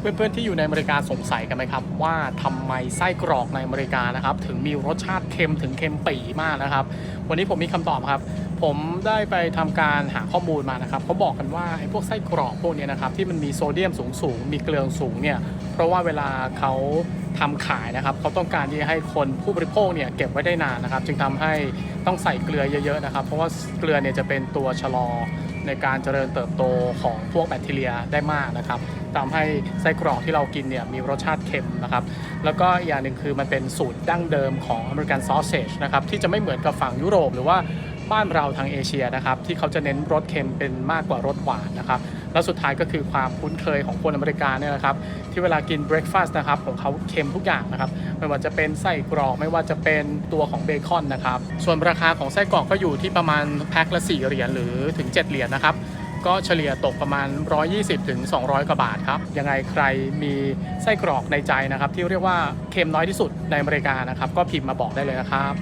เพื่อนๆที่อยู่ในอเมริกาสงสัยกันไหมครับ ว่าทำไมไส้กรอกในอเมริกานะครับ ถึงมีรสชาติเค็มถึงเค็มปีมากนะครับ วันนี้ผมมีคำตอบครับ ผมได้ไปทำการหาข้อมูลมานะครับเขาบอกกันว่าไอ้พวกไส้กรอกพวกนี้นะครับที่มันมีโซเดียมสูงสูงๆมีเกลือสูงเนี่ยเพราะว่าเวลาเขา ทำขายนะครับเขาต้องการที่จะให้คนผู้บริโภคเนี่ยเก็บไว้ได้นานนะครับ จึงทำให้ต้องใส่เกลือเยอะๆนะครับ เพราะว่าเกลือเนี่ยจะเป็นตัวชะลอในการเจริญเติบโตของพวกแบคทีเรียได้มากนะครับทำให้ไส้กรอกที่เรากินเนี่ยมีรสชาติเค็มนะครับ แล้วก็อีกอย่างหนึ่งคือมันเป็นสูตรดั้งเดิมของอเมริกันซอสเซจนะครับที่จะไม่เหมือนกับฝั่งยุโรปหรือว่าบ้านเราทางเอเชียนะครับที่เขาจะเน้นรสเค็มเป็นมากกว่ารสหวานนะครับ แล้วสุดท้ายก็คือความคุ้นเคยของคนอเมริกันเนี่ยนะครับที่เวลากินเบรคฟาสต์นะครับของเขาเค็มทุกอย่างนะครับไม่ว่าจะเป็นไส้กรอกไม่ว่าจะเป็นตัวของเบคอนนะครับส่วนราคาของไส้กรอกก็อยู่ที่ประมาณแพ็คละ4เหรียญหรือถึง 7 เหรียญนะครับก็เฉลี่ยตกประมาณ 120ถึงกว่าบาทครับ ยังไงใครมีไส้กรอกในใจนะครับ ที่เรียกว่าเค็มน้อยที่สุดในอเมริกานะครับ ก็พิมพ์มาบอกได้เลยนะครับ